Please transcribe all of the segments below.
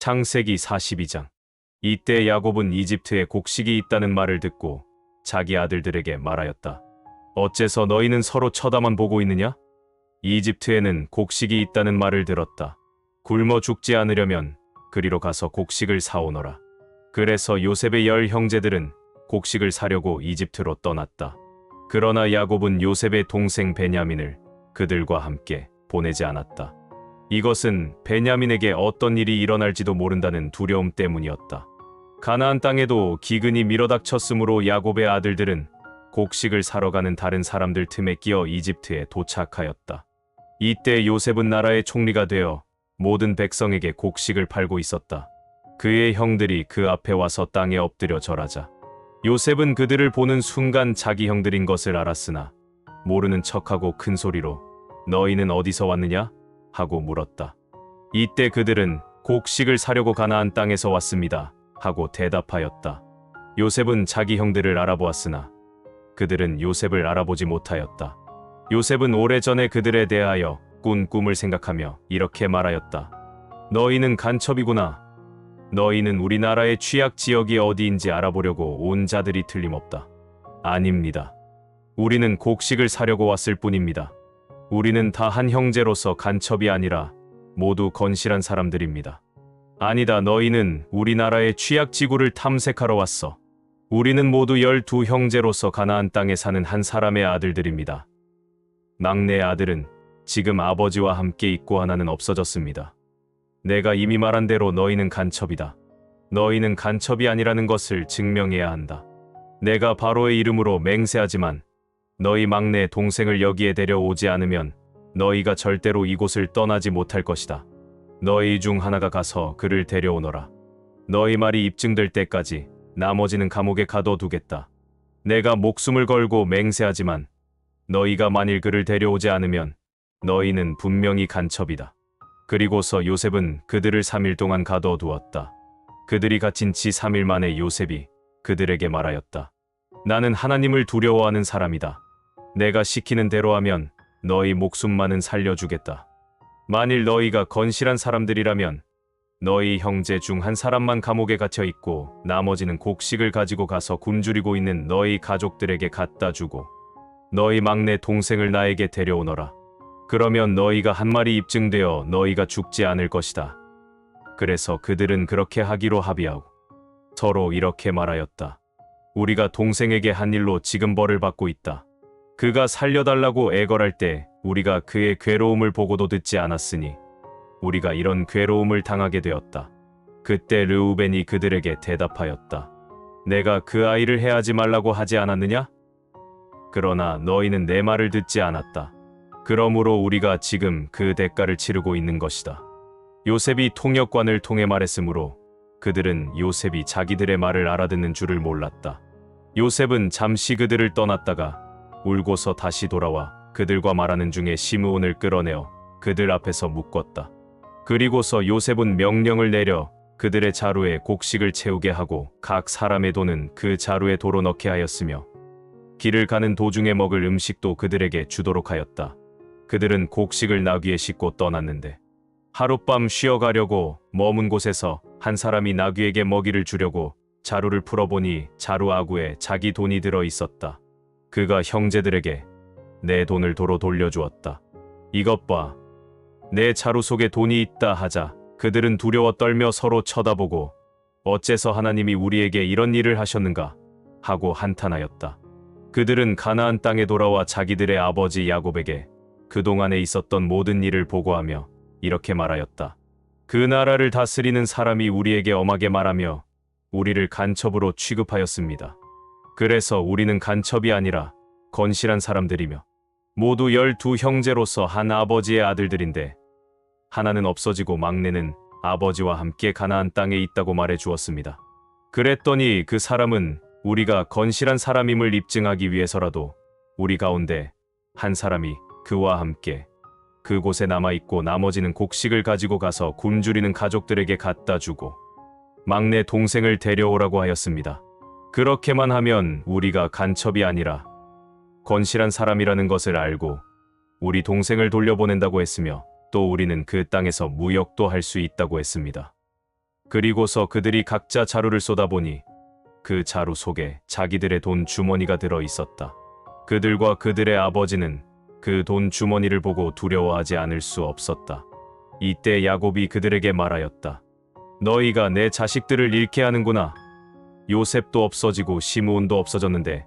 창세기 42장 이때 야곱은 이집트에 곡식이 있다는 말을 듣고 자기 아들들에게 말하였다. 어째서 너희는 서로 쳐다만 보고 있느냐? 이집트에는 곡식이 있다는 말을 들었다. 굶어 죽지 않으려면 그리로 가서 곡식을 사오너라. 그래서 요셉의 열 형제들은 곡식을 사려고 이집트로 떠났다. 그러나 야곱은 요셉의 동생 베냐민을 그들과 함께 보내지 않았다. 이것은 베냐민에게 어떤 일이 일어날지도 모른다는 두려움 때문이었다. 가나안 땅에도 기근이 밀어닥쳤으므로 야곱의 아들들은 곡식을 사러 가는 다른 사람들 틈에 끼어 이집트에 도착하였다. 이때 요셉은 나라의 총리가 되어 모든 백성에게 곡식을 팔고 있었다. 그의 형들이 그 앞에 와서 땅에 엎드려 절하자. 요셉은 그들을 보는 순간 자기 형들인 것을 알았으나 모르는 척하고 큰 소리로 너희는 어디서 왔느냐? 하고 물었다. 이때 그들은 곡식을 사려고 가나안 땅에서 왔습니다. 하고 대답하였다. 요셉은 자기 형들을 알아보았으나 그들은 요셉을 알아보지 못하였다. 요셉은 오래전에 그들에 대하여 꾼 꿈을 생각하며 이렇게 말하였다. 너희는 간첩이구나. 너희는 우리나라의 취약 지역이 어디인지 알아보려고 온 자들이 틀림없다. 아닙니다. 우리는 곡식을 사려고 왔을 뿐입니다. 우리는 다 한 형제로서 간첩이 아니라 모두 건실한 사람들입니다. 아니다, 너희는 우리나라의 취약 지구를 탐색하러 왔어. 우리는 모두 열두 형제로서 가나안 땅에 사는 한 사람의 아들들입니다. 막내 아들은 지금 아버지와 함께 있고 하나는 없어졌습니다. 내가 이미 말한 대로 너희는 간첩이다. 너희는 간첩이 아니라는 것을 증명해야 한다. 내가 바로의 이름으로 맹세하지만 너희 막내 동생을 여기에 데려오지 않으면 너희가 절대로 이곳을 떠나지 못할 것이다. 너희 중 하나가 가서 그를 데려오너라. 너희 말이 입증될 때까지 나머지는 감옥에 가둬두겠다. 내가 목숨을 걸고 맹세하지만 너희가 만일 그를 데려오지 않으면 너희는 분명히 간첩이다. 그리고서 요셉은 그들을 3일 동안 가둬두었다. 그들이 갇힌 지 3일 만에 요셉이 그들에게 말하였다. 나는 하나님을 두려워하는 사람이다. 내가 시키는 대로 하면 너희 목숨만은 살려주겠다. 만일 너희가 건실한 사람들이라면 너희 형제 중 한 사람만 감옥에 갇혀 있고 나머지는 곡식을 가지고 가서 굶주리고 있는 너희 가족들에게 갖다 주고 너희 막내 동생을 나에게 데려오너라. 그러면 너희가 한 말이 입증되어 너희가 죽지 않을 것이다. 그래서 그들은 그렇게 하기로 합의하고 서로 이렇게 말하였다. 우리가 동생에게 한 일로 지금 벌을 받고 있다. 그가 살려달라고 애걸할 때 우리가 그의 괴로움을 보고도 듣지 않았으니 우리가 이런 괴로움을 당하게 되었다. 그때 르우벤이 그들에게 대답하였다. 내가 그 아이를 해하지 말라고 하지 않았느냐? 그러나 너희는 내 말을 듣지 않았다. 그러므로 우리가 지금 그 대가를 치르고 있는 것이다. 요셉이 통역관을 통해 말했으므로 그들은 요셉이 자기들의 말을 알아듣는 줄을 몰랐다. 요셉은 잠시 그들을 떠났다가 울고서 다시 돌아와 그들과 말하는 중에 시므온을 끌어내어 그들 앞에서 묶었다. 그리고서 요셉은 명령을 내려 그들의 자루에 곡식을 채우게 하고 각 사람의 돈은 그 자루에 도로 넣게 하였으며 길을 가는 도중에 먹을 음식도 그들에게 주도록 하였다. 그들은 곡식을 나귀에 싣고 떠났는데 하룻밤 쉬어가려고 머문 곳에서 한 사람이 나귀에게 먹이를 주려고 자루를 풀어보니 자루 아구에 자기 돈이 들어 있었다. 그가 형제들에게 내 돈을 도로 돌려주었다. 이것 봐. 내 자루 속에 돈이 있다 하자 그들은 두려워 떨며 서로 쳐다보고 어째서 하나님이 우리에게 이런 일을 하셨는가 하고 한탄하였다. 그들은 가나안 땅에 돌아와 자기들의 아버지 야곱에게 그동안에 있었던 모든 일을 보고하며 이렇게 말하였다. 그 나라를 다스리는 사람이 우리에게 엄하게 말하며 우리를 간첩으로 취급하였습니다. 그래서 우리는 간첩이 아니라 건실한 사람들이며 모두 열두 형제로서 한 아버지의 아들들인데 하나는 없어지고 막내는 아버지와 함께 가나안 땅에 있다고 말해 주었습니다. 그랬더니 그 사람은 우리가 건실한 사람임을 입증하기 위해서라도 우리 가운데 한 사람이 그와 함께 그곳에 남아 있고 나머지는 곡식을 가지고 가서 굶주리는 가족들에게 갖다 주고 막내 동생을 데려오라고 하였습니다. 그렇게만 하면 우리가 간첩이 아니라 건실한 사람이라는 것을 알고 우리 동생을 돌려보낸다고 했으며 또 우리는 그 땅에서 무역도 할 수 있다고 했습니다. 그리고서 그들이 각자 자루를 쏟아보니 그 자루 속에 자기들의 돈 주머니가 들어 있었다. 그들과 그들의 아버지는 그 돈 주머니를 보고 두려워하지 않을 수 없었다. 이때 야곱이 그들에게 말하였다. 너희가 내 자식들을 잃게 하는구나. 요셉도 없어지고 시므온도 없어졌는데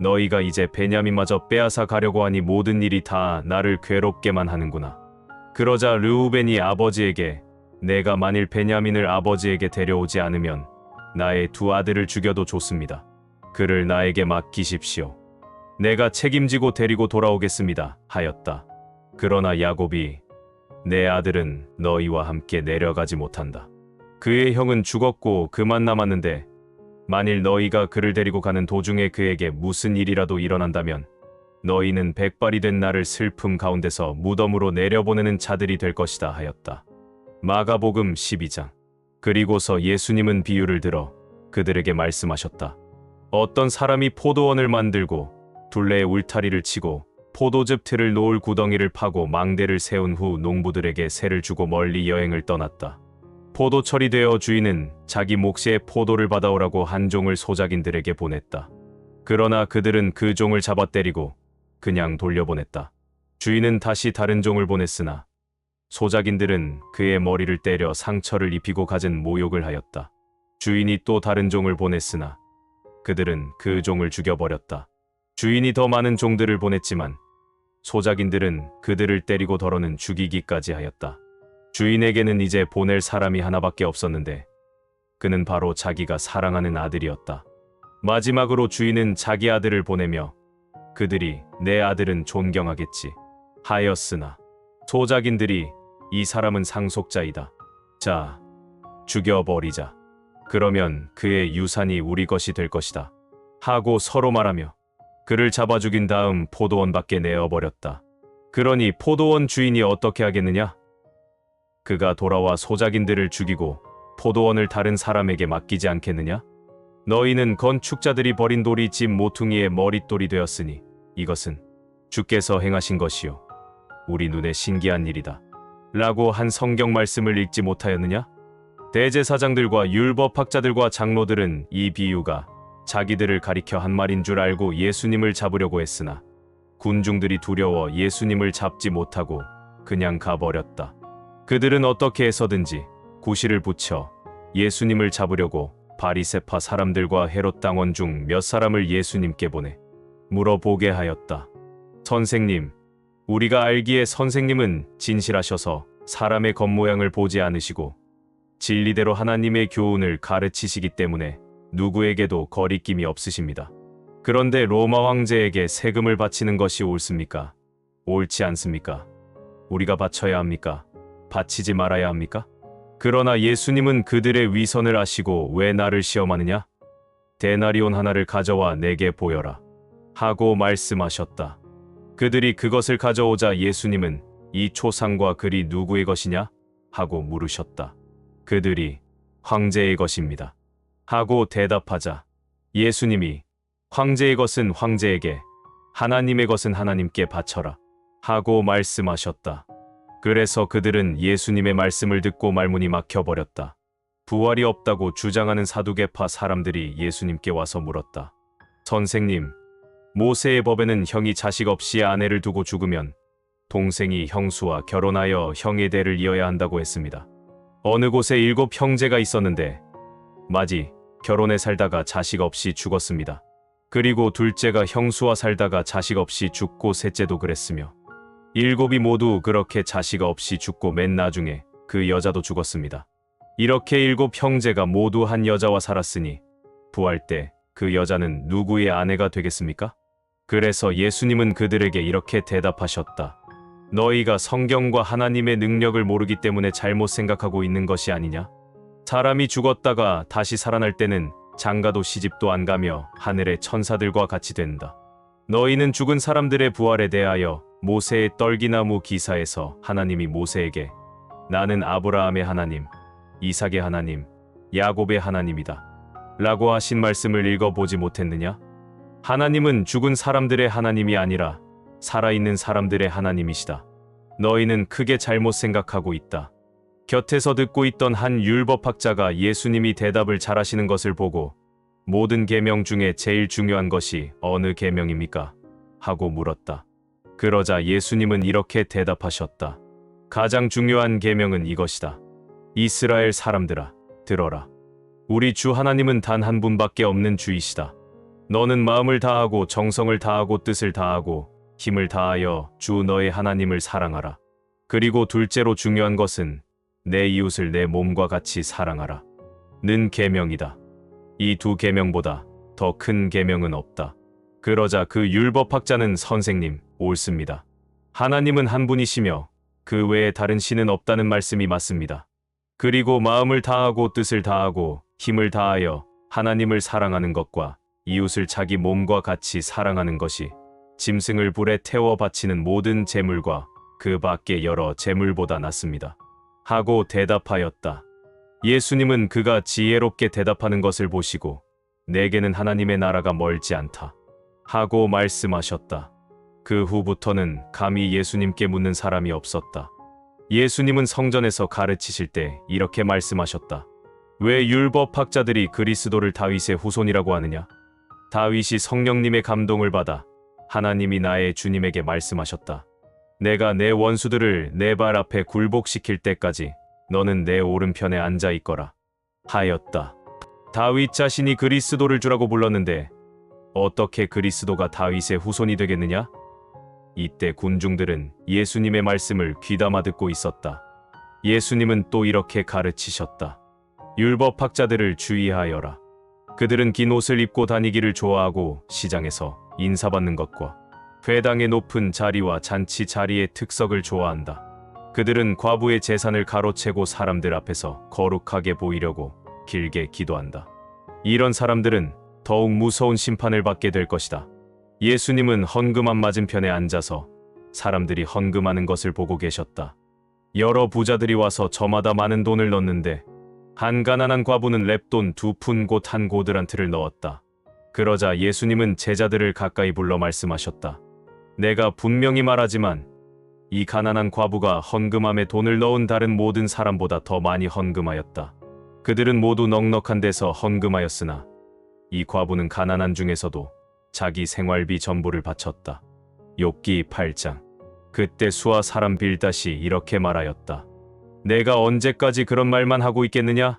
너희가 이제 베냐민마저 빼앗아 가려고 하니 모든 일이 다 나를 괴롭게만 하는구나. 그러자 르우벤이 아버지에게 내가 만일 베냐민을 아버지에게 데려오지 않으면 나의 두 아들을 죽여도 좋습니다. 그를 나에게 맡기십시오. 내가 책임지고 데리고 돌아오겠습니다. 하였다. 그러나 야곱이 내 아들은 너희와 함께 내려가지 못한다. 그의 형은 죽었고 그만 남았는데 만일 너희가 그를 데리고 가는 도중에 그에게 무슨 일이라도 일어난다면 너희는 백발이 된 나를 슬픔 가운데서 무덤으로 내려보내는 자들이 될 것이다 하였다. 마가복음 12장. 그리고서 예수님은 비유를 들어 그들에게 말씀하셨다. 어떤 사람이 포도원을 만들고 둘레에 울타리를 치고 포도즙 틀을 놓을 구덩이를 파고 망대를 세운 후 농부들에게 세를 주고 멀리 여행을 떠났다. 포도철이 되어 주인은 자기 몫의 포도를 받아오라고 한 종을 소작인들에게 보냈다. 그러나 그들은 그 종을 잡아 때리고 그냥 돌려보냈다. 주인은 다시 다른 종을 보냈으나 소작인들은 그의 머리를 때려 상처를 입히고 갖은 모욕을 하였다. 주인이 또 다른 종을 보냈으나 그들은 그 종을 죽여버렸다. 주인이 더 많은 종들을 보냈지만 소작인들은 그들을 때리고 덜어는 죽이기까지 하였다. 주인에게는 이제 보낼 사람이 하나밖에 없었는데 그는 바로 자기가 사랑하는 아들이었다. 마지막으로 주인은 자기 아들을 보내며 그들이 내 아들은 존경하겠지 하였으나 소작인들이 이 사람은 상속자이다. 자, 죽여버리자. 그러면 그의 유산이 우리 것이 될 것이다. 하고 서로 말하며 그를 잡아 죽인 다음 포도원 밖에 내어버렸다. 그러니 포도원 주인이 어떻게 하겠느냐? 그가 돌아와 소작인들을 죽이고 포도원을 다른 사람에게 맡기지 않겠느냐? 너희는 건축자들이 버린 돌이 집 모퉁이의 머릿돌이 되었으니 이것은 주께서 행하신 것이요. 우리 눈에 신기한 일이다. 라고 한 성경 말씀을 읽지 못하였느냐? 대제사장들과 율법학자들과 장로들은 이 비유가 자기들을 가리켜 한 말인 줄 알고 예수님을 잡으려고 했으나 군중들이 두려워 예수님을 잡지 못하고 그냥 가버렸다. 그들은 어떻게 해서든지 구실을 붙여 예수님을 잡으려고 바리세파 사람들과 헤롯 당원 중 몇 사람을 예수님께 보내 물어보게 하였다. 선생님, 우리가 알기에 선생님은 진실하셔서 사람의 겉모양을 보지 않으시고 진리대로 하나님의 교훈을 가르치시기 때문에 누구에게도 거리낌이 없으십니다. 그런데 로마 황제에게 세금을 바치는 것이 옳습니까? 옳지 않습니까? 우리가 바쳐야 합니까? 바치지 말아야 합니까? 그러나 예수님은 그들의 위선을 아시고 왜 나를 시험하느냐? 데나리온 하나를 가져와 내게 보여라. 하고 말씀하셨다. 그들이 그것을 가져오자 예수님은 이 초상과 글이 누구의 것이냐? 하고 물으셨다. 그들이 황제의 것입니다. 하고 대답하자 예수님이 황제의 것은 황제에게 하나님의 것은 하나님께 바쳐라 하고 말씀하셨다. 그래서 그들은 예수님의 말씀을 듣고 말문이 막혀버렸다. 부활이 없다고 주장하는 사두개파 사람들이 예수님께 와서 물었다. 선생님, 모세의 법에는 형이 자식 없이 아내를 두고 죽으면 동생이 형수와 결혼하여 형의 대를 이어야 한다고 했습니다. 어느 곳에 일곱 형제가 있었는데 마지 결혼해 살다가 자식 없이 죽었습니다. 그리고 둘째가 형수와 살다가 자식 없이 죽고 셋째도 그랬으며 일곱이 모두 그렇게 자식 없이 죽고 맨 나중에 그 여자도 죽었습니다. 이렇게 일곱 형제가 모두 한 여자와 살았으니 부활 때 그 여자는 누구의 아내가 되겠습니까? 그래서 예수님은 그들에게 이렇게 대답하셨다. 너희가 성경과 하나님의 능력을 모르기 때문에 잘못 생각하고 있는 것이 아니냐? 사람이 죽었다가 다시 살아날 때는 장가도 시집도 안 가며 하늘의 천사들과 같이 된다. 너희는 죽은 사람들의 부활에 대하여 모세의 떨기나무 기사에서 하나님이 모세에게 나는 아브라함의 하나님, 이삭의 하나님, 야곱의 하나님이다. 라고 하신 말씀을 읽어보지 못했느냐? 하나님은 죽은 사람들의 하나님이 아니라 살아있는 사람들의 하나님이시다. 너희는 크게 잘못 생각하고 있다. 곁에서 듣고 있던 한 율법학자가 예수님이 대답을 잘하시는 것을 보고 모든 계명 중에 제일 중요한 것이 어느 계명입니까? 하고 물었다. 그러자 예수님은 이렇게 대답하셨다. 가장 중요한 계명은 이것이다. 이스라엘 사람들아, 들어라. 우리 주 하나님은 단 한 분밖에 없는 주이시다. 너는 마음을 다하고 정성을 다하고 뜻을 다하고 힘을 다하여 주 너의 하나님을 사랑하라. 그리고 둘째로 중요한 것은 내 이웃을 내 몸과 같이 사랑하라. 는 계명이다. 이 두 계명보다 더 큰 계명은 없다. 그러자 그 율법학자는 선생님, 옳습니다. 하나님은 한 분이시며 그 외에 다른 신은 없다는 말씀이 맞습니다. 그리고 마음을 다하고 뜻을 다하고 힘을 다하여 하나님을 사랑하는 것과 이웃을 자기 몸과 같이 사랑하는 것이 짐승을 불에 태워 바치는 모든 재물과 그 밖의 여러 재물보다 낫습니다. 하고 대답하였다. 예수님은 그가 지혜롭게 대답하는 것을 보시고 내게는 하나님의 나라가 멀지 않다. 하고 말씀하셨다. 그 후부터는 감히 예수님께 묻는 사람이 없었다. 예수님은 성전에서 가르치실 때 이렇게 말씀하셨다. 왜 율법학자들이 그리스도를 다윗의 후손이라고 하느냐? 다윗이 성령님의 감동을 받아 하나님이 나의 주님에게 말씀하셨다. 내가 내 원수들을 내 발 앞에 굴복시킬 때까지 너는 내 오른편에 앉아 있거라. 하였다. 다윗 자신이 그리스도를 주라고 불렀는데 어떻게 그리스도가 다윗의 후손이 되겠느냐? 이때 군중들은 예수님의 말씀을 귀담아 듣고 있었다. 예수님은 또 이렇게 가르치셨다. 율법학자들을 주의하여라. 그들은 긴 옷을 입고 다니기를 좋아하고 시장에서 인사받는 것과 회당의 높은 자리와 잔치 자리의 특석을 좋아한다. 그들은 과부의 재산을 가로채고 사람들 앞에서 거룩하게 보이려고 길게 기도한다. 이런 사람들은 더욱 무서운 심판을 받게 될 것이다. 예수님은 헌금함 맞은편에 앉아서 사람들이 헌금하는 것을 보고 계셨다. 여러 부자들이 와서 저마다 많은 돈을 넣는데 한 가난한 과부는 랩돈 두푼곧한 고드란트를 넣었다. 그러자 예수님은 제자들을 가까이 불러 말씀하셨다. 내가 분명히 말하지만 이 가난한 과부가 헌금함에 돈을 넣은 다른 모든 사람보다 더 많이 헌금하였다. 그들은 모두 넉넉한 데서 헌금하였으나 이 과부는 가난한 중에서도 자기 생활비 전부를 바쳤다. 욥기 8장. 그때 수아 사람 빌다시 이렇게 말하였다. 내가 언제까지 그런 말만 하고 있겠느냐?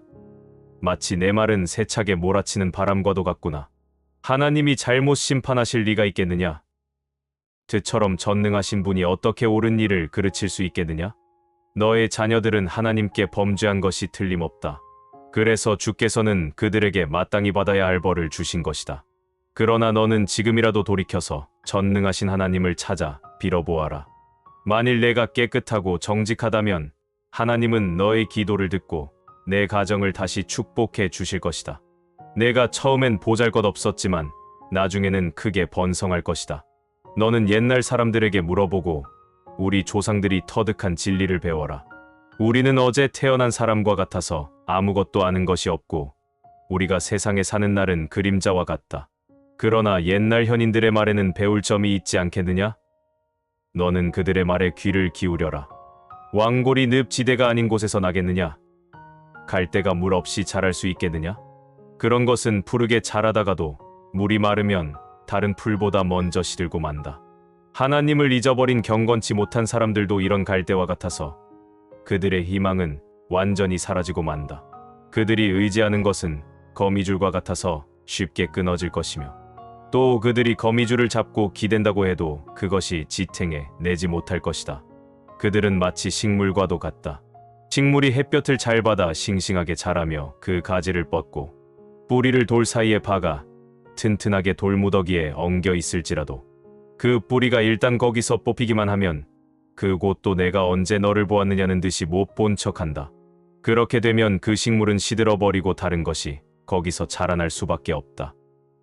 마치 내 말은 세차게 몰아치는 바람과도 같구나. 하나님이 잘못 심판하실 리가 있겠느냐? 드처럼 전능하신 분이 어떻게 옳은 일을 그르칠 수 있겠느냐? 너의 자녀들은 하나님께 범죄한 것이 틀림없다. 그래서 주께서는 그들에게 마땅히 받아야 할 벌을 주신 것이다. 그러나 너는 지금이라도 돌이켜서 전능하신 하나님을 찾아 빌어보아라. 만일 내가 깨끗하고 정직하다면 하나님은 너의 기도를 듣고 내 가정을 다시 축복해 주실 것이다. 내가 처음엔 보잘 것 없었지만 나중에는 크게 번성할 것이다. 너는 옛날 사람들에게 물어보고 우리 조상들이 터득한 진리를 배워라. 우리는 어제 태어난 사람과 같아서 아무것도 아는 것이 없고 우리가 세상에 사는 날은 그림자와 같다. 그러나 옛날 현인들의 말에는 배울 점이 있지 않겠느냐? 너는 그들의 말에 귀를 기울여라. 왕골이 늪 지대가 아닌 곳에서 나겠느냐? 갈대가 물 없이 자랄 수 있겠느냐? 그런 것은 푸르게 자라다가도 물이 마르면 다른 풀보다 먼저 시들고 만다. 하나님을 잊어버린 경건치 못한 사람들도 이런 갈대와 같아서 그들의 희망은 완전히 사라지고 만다. 그들이 의지하는 것은 거미줄과 같아서 쉽게 끊어질 것이며 또 그들이 거미줄을 잡고 기댄다고 해도 그것이 지탱해 내지 못할 것이다. 그들은 마치 식물과도 같다. 식물이 햇볕을 잘 받아 싱싱하게 자라며 그 가지를 뻗고 뿌리를 돌 사이에 박아 튼튼하게 돌무더기에 엉겨 있을지라도 그 뿌리가 일단 거기서 뽑히기만 하면 그곳도 내가 언제 너를 보았느냐는 듯이 못 본 척한다. 그렇게 되면 그 식물은 시들어버리고 다른 것이 거기서 자라날 수밖에 없다.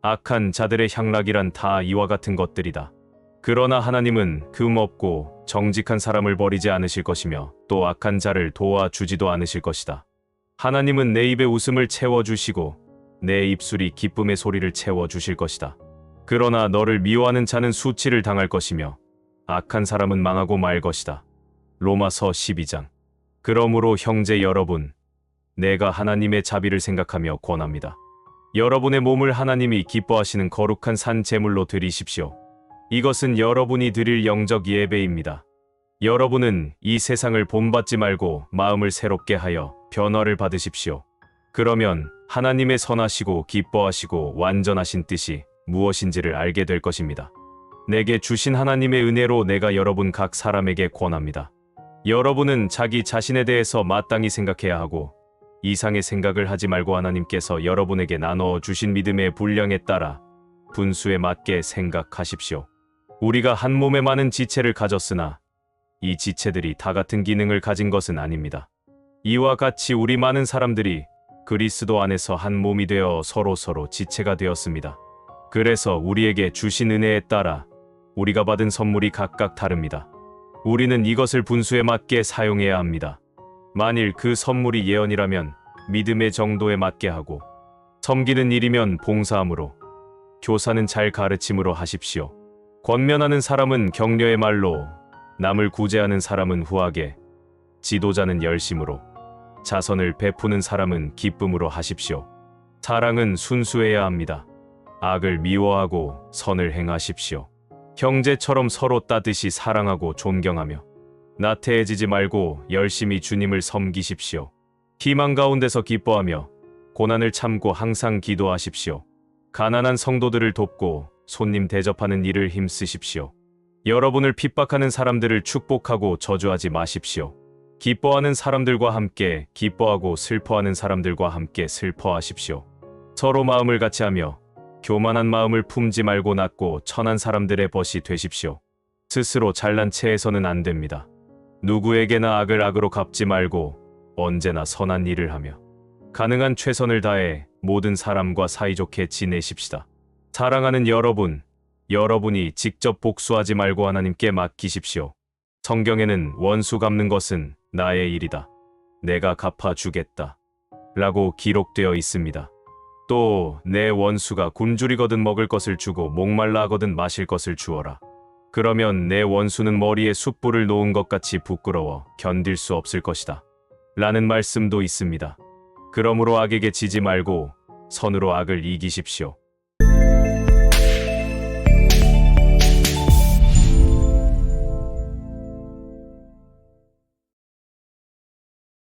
악한 자들의 향락이란 다 이와 같은 것들이다. 그러나 하나님은 금 없고 정직한 사람을 버리지 않으실 것이며 또 악한 자를 도와주지도 않으실 것이다. 하나님은 내 입에 웃음을 채워주시고 내 입술이 기쁨의 소리를 채워주실 것이다. 그러나 너를 미워하는 자는 수치를 당할 것이며 악한 사람은 망하고 말 것이다. 로마서 12장. 그러므로 형제 여러분, 내가 하나님의 자비를 생각하며 권합니다. 여러분의 몸을 하나님이 기뻐하시는 거룩한 산 제물로 드리십시오. 이것은 여러분이 드릴 영적 예배입니다. 여러분은 이 세상을 본받지 말고 마음을 새롭게 하여 변화를 받으십시오. 그러면 하나님의 선하시고 기뻐하시고 완전하신 뜻이 무엇인지를 알게 될 것입니다. 내게 주신 하나님의 은혜로 내가 여러분 각 사람에게 권합니다. 여러분은 자기 자신에 대해서 마땅히 생각해야 하고 이상의 생각을 하지 말고 하나님께서 여러분에게 나눠 주신 믿음의 분량에 따라 분수에 맞게 생각하십시오. 우리가 한 몸에 많은 지체를 가졌으나 이 지체들이 다 같은 기능을 가진 것은 아닙니다. 이와 같이 우리 많은 사람들이 그리스도 안에서 한 몸이 되어 서로 서로 지체가 되었습니다. 그래서 우리에게 주신 은혜에 따라 우리가 받은 선물이 각각 다릅니다. 우리는 이것을 분수에 맞게 사용해야 합니다. 만일 그 선물이 예언이라면 믿음의 정도에 맞게 하고 섬기는 일이면 봉사함으로 교사는 잘 가르침으로 하십시오. 권면하는 사람은 격려의 말로 남을 구제하는 사람은 후하게 지도자는 열심으로 자선을 베푸는 사람은 기쁨으로 하십시오. 사랑은 순수해야 합니다. 악을 미워하고 선을 행하십시오. 형제처럼 서로 따뜻이 사랑하고 존경하며 나태해지지 말고 열심히 주님을 섬기십시오. 희망 가운데서 기뻐하며 고난을 참고 항상 기도하십시오. 가난한 성도들을 돕고 손님 대접하는 일을 힘쓰십시오. 여러분을 핍박하는 사람들을 축복하고 저주하지 마십시오. 기뻐하는 사람들과 함께 기뻐하고 슬퍼하는 사람들과 함께 슬퍼하십시오. 서로 마음을 같이 하며 교만한 마음을 품지 말고 낮고 천한 사람들의 벗이 되십시오. 스스로 잘난 체해서는 안 됩니다. 누구에게나 악을 악으로 갚지 말고 언제나 선한 일을 하며 가능한 최선을 다해 모든 사람과 사이좋게 지내십시다. 사랑하는 여러분, 여러분이 직접 복수하지 말고 하나님께 맡기십시오. 성경에는 원수 갚는 것은 나의 일이다. 내가 갚아주겠다. 라고 기록되어 있습니다. 또 내 원수가 굶주리거든 먹을 것을 주고 목말라 하거든 마실 것을 주어라. 그러면 내 원수는 머리에 숯불을 놓은 것 같이 부끄러워 견딜 수 없을 것이다. 라는 말씀도 있습니다. 그러므로 악에게 지지 말고 선으로 악을 이기십시오.